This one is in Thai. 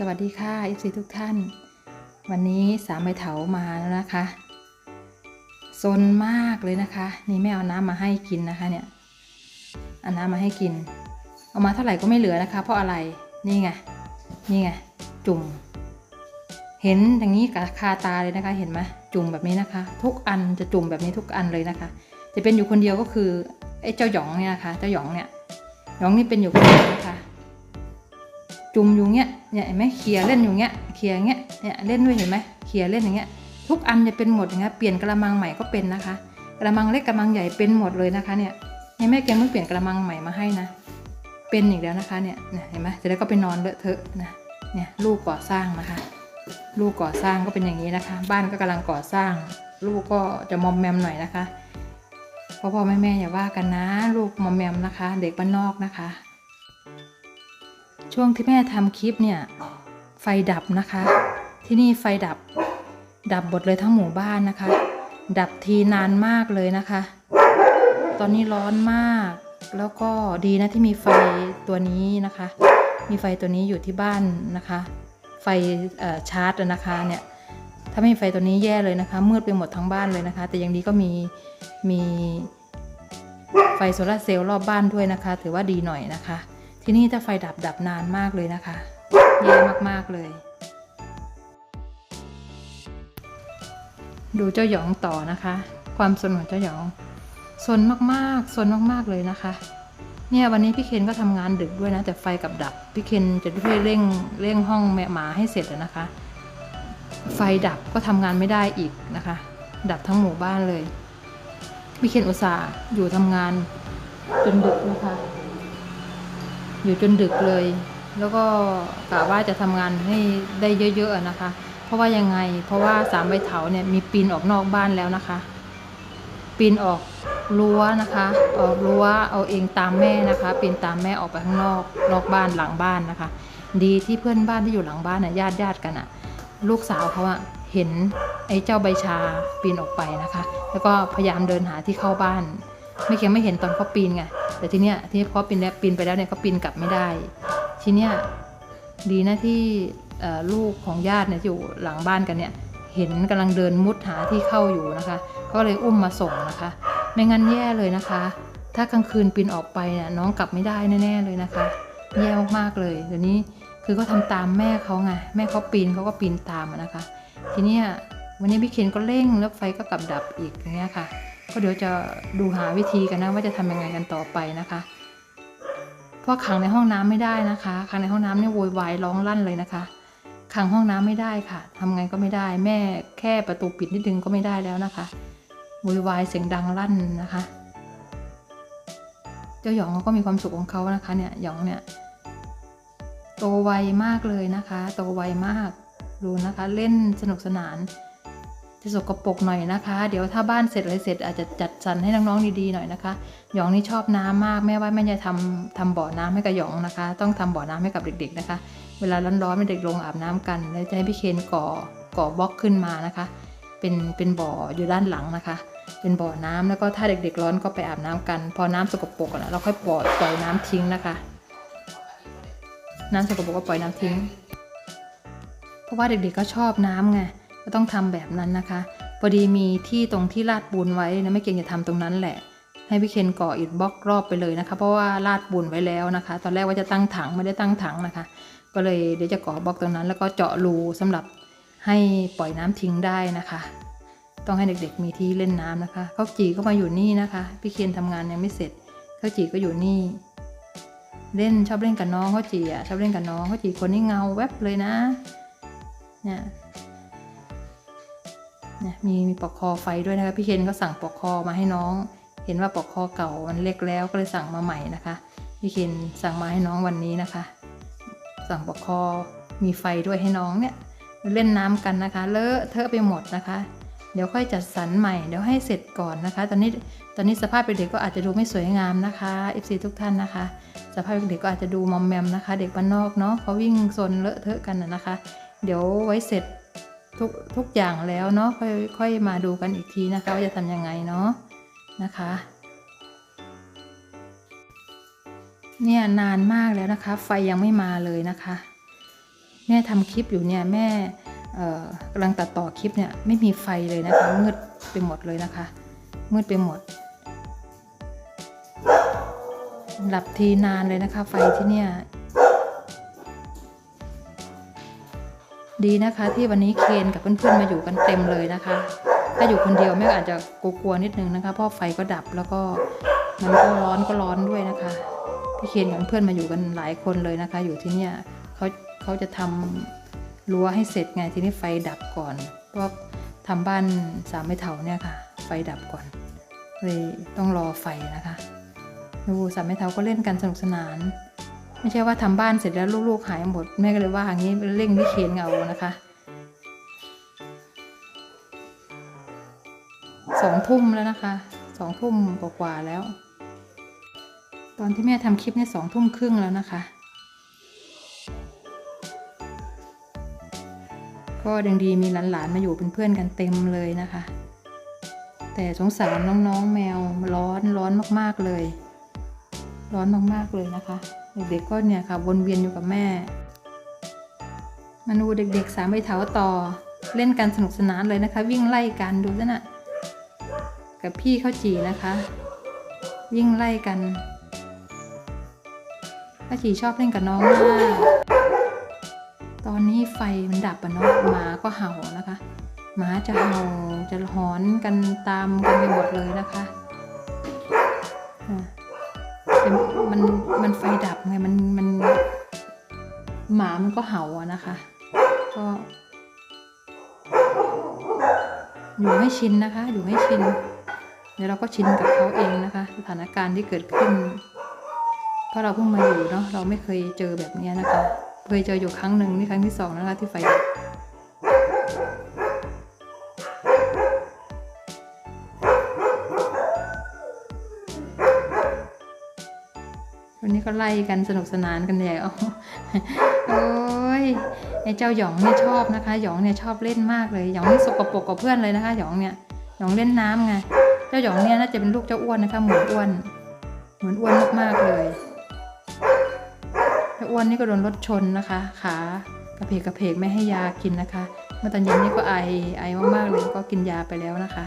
สวัสดีค่ะอีซีทุกท่าน วันนี้สามใบเถามาแล้วนะคะซนมากเลยนะคะ นี่แม่เอาน้ำมาให้กินนะคะเนี่ยเอาน้ำมาให้กิน เอามาเท่าไหร่ก็ไม่เหลือนะคะ เพราะอะไรนี่ไงนี่ไงจุ่ม เห็นอย่างนี้กับคาตาเลยนะคะ เห็นไหมจุ่มแบบนี้นะคะ ทุกอันจะจุ่มแบบนี้ทุกอันเลยนะคะ จะเป็นอยู่คนเดียวก็คือไอ้เจ้าหยองเนี่ยนะคะ เจ้าหยองเนี่ยหยองนี่เป็นอยู่คนเดียวนะคะ จุ่มอยู่เงี้ยเนี่ยเห็นไหมเขี่ยเล่นอยู่เงี้ยเขี่ยเงี้ยเนี่ยเล่นด้วยเห็นไหมเขี่ยเล่นอย่างเงี้ยทุกอันจะเป็นหมดอย่างเงี้ยเปลี่ยนกระมังใหม่ก็เป็นนะคะ กระมังเล็กกระมังใหญ่เป็นหมดเลยนะคะเนี่ยเนี่ยแม่แกเพิ่งเปลี่ยนกระมังใหม่มาให้นะ เป็นอีกแล้วนะคะเนี่ยเห็นไหมจะได้ก็ไปนอนเลอะเทอะนะเนี่ยลูกก่อสร้างนะคะ ลูกก่อสร้างก็เป็นอย่างนี้นะคะ บ้านก็กำลังก่อสร้าง ลูกก็จะมอมแมมหน่อยนะคะพ่อพ่อแม่แม่อย่าว่ากันนะ ลูกมอมแมมนะคะ เด็กบ้านนอกนะคะ ช่วงที่แม่ทำคลิปเนี่ย ไฟดับนะคะ ที่นี่ไฟดับ ดับหมดเลยทั้งหมู่บ้านนะคะ ดับทีนานมากเลยนะคะ ตอนนี้ร้อนมาก แล้วก็ดีนะที่มีไฟตัวนี้นะคะ มีไฟตัวนี้อยู่ที่บ้านนะคะ ไฟชาร์จนะคะเนี่ยถ้าไม่มีไฟตัวนี้แย่เลยนะคะ มืดไปหมดทั้งบ้านเลยนะคะ แต่ยังดีก็มีมีไฟโซลาเซลล์รอบบ้านด้วยนะคะ ถือว่าดีหน่อยนะคะ ที่นี่ถ้าไฟดับดับนานมากเลยนะคะแย่มากๆเลย ดูเจ้าหยองต่อนะคะ ความสนของเจ้าหยองสนมากๆสนมากๆเลยนะคะ เนี่ยวันนี้พี่เคนก็ทำงานดึกด้วยนะ แต่ไฟกับดับพี่เคนจะช่วยเร่งเร่งห้องแม่หมาให้เสร็จนะคะ ไฟดับก็ทำงานไม่ได้อีกนะคะ ดับทั้งหมู่บ้านเลยพี่เคนอุตส่าห์อยู่ทำงานจนดึกนะคะ อยู่จนดึกเลย แล้วก็กะว่าจะทำงานให้ได้เยอะๆนะคะ เพราะว่ายังไง เพราะว่าสามใบเถาเนี่ยมีปีนออกนอกบ้านแล้วนะคะ ปีนออกรั้วนะคะออกรั้วเอาเองตามแม่นะคะ ปีนตามแม่ออกไปข้างนอกนอกบ้านหลังบ้านนะคะ ดีที่เพื่อนบ้านที่อยู่หลังบ้านน่ะญาติญาติกันอะลูกสาวเขาอะเห็นไอ้เจ้าใบชาปีนออกไปนะคะ แล้วก็พยายามเดินหาที่เข้าบ้าน ไม่เคียงไม่เห็นตอนเขาปีนไงแต่ทีเนี้ยที่เขาปีนแล้วปีนไปแล้วเนี่ยเขาปีนกลับไม่ได้ ทีเนี้ยดีนะที่ลูกของญาติเนี่ยอยู่หลังบ้านกันเนี่ยเห็นกำลังเดินมุดหาที่เข้าอยู่นะคะก็เลยอุ้มมาส่งนะคะ ไม่งั้นแย่เลยนะคะ ถ้ากลางคืนปีนออกไปเนี่ยน้องกลับไม่ได้แน่ๆเลยนะคะแย่มากๆเลยเดี๋ยวนี้คือก็ทำตามแม่เขาไงแม่เขาปีนเขาก็ปีนตามนะคะ ทีเนี้ยวันนี้พี่เคนก็เร่งแล้วไฟก็กลับดับอีกอย่างเงี้ยค่ะ ก็เดี๋ยวจะดูหาวิธีกันนะว่าจะทำยังไงกันต่อไปนะคะเพราะขังในห้องน้ำไม่ได้นะคะขังในห้องน้ำเนี่ยโวยวายร้องลั่นเลยนะคะ ขังห้องน้ำไม่ได้ค่ะทำไงก็ไม่ได้ แม่แค่ประตูปิดนิดนึงก็ไม่ได้แล้วนะคะโวยวายเสียงดังลั่นนะคะ เจ้าหยองเขาก็มีความสุขของเขานะคะเนี่ยหยองเนี่ยโตไวมากเลยนะคะ โตไวมากดูนะคะ เล่นสนุกสนาน จะสกปรกหน่อยนะคะ เดี๋ยวถ้าบ้านเสร็จอะไรเสร็จอาจจะจัดสรรให้น้องๆดีๆหน่อยนะคะ หยองนี่ชอบน้ำมากแม่ว่าแม่จะทำทำบ่อน้ำให้กับหยองนะคะ ต้องทำบ่อน้ำให้กับเด็กๆนะคะ เวลาร้อนๆเด็กลงอาบน้ำกัน แล้วจะให้พี่เคนก่อก่อบล็อกขึ้นมานะคะ เป็นเป็นบ่ออยู่ด้านหลังนะคะ เป็นบ่อน้ำแล้วก็ถ้าเด็กๆร้อนก็ไปอาบน้ำกัน พอน้ำสกปรกอะเราค่อยปล่อยปล่อยน้ำทิ้งนะคะ น้ำสกปรกก็ปล่อยน้ำทิ้ง เพราะว่าเด็กๆก็ชอบน้ำไง ก็ต้องทำแบบนั้นนะคะพอดีมีที่ตรงที่ลาดปูนไว้นะไม่เก่งจะทำตรงนั้นแหละ ให้พี่เคนก่ออิฐบล็อกรอบไปเลยนะคะ เพราะว่าลาดปูนไว้แล้วนะคะ ตอนแรกว่าจะตั้งถังไม่ได้ตั้งถังนะคะ ก็เลยเดี๋ยวจะก่อบล็อกตรงนั้น แล้วก็เจาะรูสำหรับให้ปล่อยน้ำทิ้งได้นะคะ ต้องให้เด็กๆมีที่เล่นน้ำนะคะข้าวจีก็มาอยู่นี่นะคะพี่เคนทำงานยังไม่เสร็จข้าวจีก็อยู่นี่ เล่นชอบเล่นกับน้องข้าวจีอะชอบเล่นกับน้องข้าวจีคนนี้เงาแวบเลยนะเนี่ย มีมีปลอกคอไฟด้วยนะคะ พี่เคนก็สั่งปลอกคอมาให้น้อง เห็นว่าปลอกคอเก่ามันเล็กแล้วก็เลยสั่งมาใหม่นะคะ พี่เคนสั่งมาให้น้องวันนี้นะคะ สั่งปลอกคอมีไฟด้วยให้น้องเนี่ยเล่นน้ำกันนะคะ เลอะเทอะไปหมดนะคะ เดี๋ยวค่อยจัดสรรใหม่ เดี๋ยวให้เสร็จก่อนนะคะ ตอนนี้ตอนนี้สภาพเด็กก็อาจจะดูไม่สวยงามนะคะ FC ทุกท่านนะคะ สภาพเด็กก็อาจจะดูมอมแมมนะคะ เด็กบ้านนอกเนาะเขาวิ่งซนเลอะเทอะกันนะคะ เดี๋ยวไว้เสร็จ ทุกทุกอย่างแล้วเนาะค่อยค่อยมาดูกันอีกทีนะคะว่าจะทำยังไงเนาะนะคะเนี่ยนานมากแล้วนะคะ ไฟยังไม่มาเลยนะคะ แม่ทำคลิปอยู่เนี่ยแม่เอ่อกำลังตัดต่อคลิปเนี่ยไม่มีไฟเลยนะคะ มืดไปหมดเลยนะคะ มืดไปหมด หลับทีนานเลยนะคะ ไฟที่เนี่ย ดีนะคะ ที่วันนี้เคนกับเพื่อนๆมาอยู่กันเต็มเลยนะคะ ถ้าอยู่คนเดียวแม่ก็อาจจะกลัวๆนิดนึงนะคะเพราะไฟก็ดับแล้วก็มันก็ร้อนก็ร้อนด้วยนะคะพี่เคนกับเพื่อนมาอยู่กันหลายคนเลยนะคะ อยู่ที่เนี่ยเขาเขาจะทำรั้วให้เสร็จไงทีนี้ไฟดับก่อนเพราะทำบ้านสามไม้เถาเนี่ยค่ะ ไฟดับก่อนเลยต้องรอไฟนะคะดูสามไม้เถาก็เล่นกันสนุกสนาน ไม่ใช่ว่าทำบ้านเสร็จแล้วลูกๆหายหมดแม่ก็เลยว่าอย่างนี้เร่งพี่เคนเอานะคะสองทุ่มแล้วนะคะสองทุ่มกว่าแล้ว ตอนที่แม่ทำคลิปเนี่ยสองทุ่มครึ่งแล้วนะคะ ก็ดังดีมีหลานๆมาอยู่เป็นเพื่อนกันเต็มเลยนะคะ แต่สงสารน้องๆแมวร้อนร้อนมากๆเลย ร้อนมากๆเลยนะคะ เด็กๆก็เนี่ยค่ะวนเวียนอยู่กับแม่ มาดูเด็กๆสามใบเถาต่อเล่นกันสนุกสนานเลยนะคะ วิ่งไล่กันดูซะน่ะกับพี่ข้าวจีนะคะ วิ่งไล่กันข้าวจีชอบเล่นกับน้องมากตอนนี้ไฟมันดับอะเนาะหมาก็เห่านะคะหมาจะเห่าจะหอนกันตามกันไปหมดเลยนะคะ มันมันไฟดับไงมันมันหมามันก็เห่าอะนะคะ ก็อยู่ให้ชินนะคะ อยู่ให้ชิน เดี๋ยวเราก็ชินกับเขาเองนะคะ สถานการณ์ที่เกิดขึ้น เพราะเราเพิ่งมาอยู่เนาะเราไม่เคยเจอแบบนี้นะคะ เคยเจออยู่ครั้งหนึ่งนี่ครั้งที่สองนะคะที่ไฟดับ วันนี้ก็ไล่กันสนุกสนานกันใหญ่เอาโอ้ยไอ้เจ้าหยองเนี่ยชอบนะคะหยองเนี่ยชอบเล่นมากเลยหยองนี่สกปรกกับเพื่อนเลยนะคะหยองเนี่ยหยองเล่นน้ำไงเจ้าหยองเนี่ยน่าจะเป็นลูกเจ้าอ้วนนะคะเหมือนอ้วน เหมือนอ้วนมากๆเลยเจ้าอ้วนนี่ก็โดนรถชนนะคะขากระเพกกระเพกไม่ให้ยากินนะคะ เมื่อตอนเย็นนี่ก็ไอไอมากๆเลยก็กินยาไปแล้วนะคะ